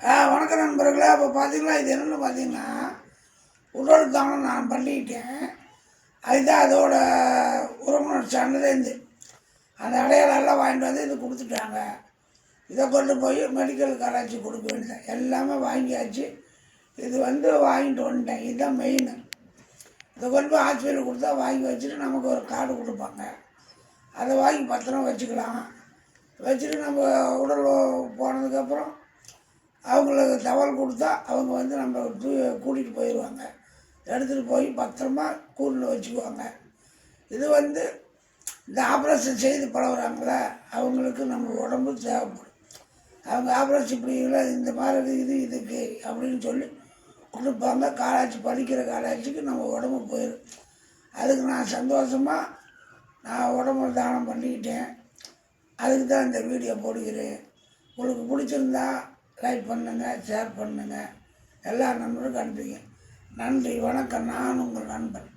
ஆ வணக்கம் நண்பர்களே. அப்போ பார்த்தீங்களா இது என்னென்னு பார்த்தீங்கன்னா உடல் தானம் நான் பண்ணிக்கிட்டேன் அதுதான் அதோட உறவினர் சான்றிதழ் அந்த அடையாளம் எல்லாம் வாங்கிட்டு வந்து இது கொடுத்துட்டாங்க. இதை கொண்டு போய் மெடிக்கல் காலேஜ் கொடுக்க வேண்டியது எல்லாமே வாங்கியாச்சு. இது வந்து வாங்கிட்டு வந்துட்டேன். இதுதான் மெயின் இதை கொண்டு போய் ஹாஸ்பிட்டல் கொடுத்தா வாங்கி வச்சுட்டு நமக்கு ஒரு கார்டு கொடுப்பாங்க. அதை வாங்கி பத்திரம் வச்சுக்கலாம். வச்சுட்டு நம்ம உடல் போனதுக்கப்புறம் அவங்களுக்கு தகவல் கொடுத்தா அவங்க வந்து நம்ம தூ கூட்டிகிட்டு போயிடுவாங்க. எடுத்துகிட்டு போய் பத்திரமா கூண்டில் வச்சுக்குவாங்க. இது வந்து இந்த ஆப்ரேஷன் செய்து பழகிறாங்களே அவங்களுக்கு நம்ம உடம்பு தேவைப்படும். அவங்க ஆப்ரேஷன் இப்படி இல்லை இந்த மாதிரி இது இதுக்கு அப்படின்னு சொல்லி கொடுப்பாங்க. காலேஜ் படிக்கிற காலேஜுக்கு நம்ம உடம்பு போயிடும். அதுக்கு நான் சந்தோஷமாக நான் உடம்பு தானம் பண்ணிக்கிட்டேன். அதுக்கு தான் இந்த வீடியோ போடுகிறேன். உங்களுக்கு பிடிச்சிருந்தா லைக் பண்ணுங்கள் ஷேர் பண்ணுங்கள் எல்லா நண்பருக்கும் அனுப்பிங்க நன்றி வணக்கம். நான் உங்கள் நண்பன்.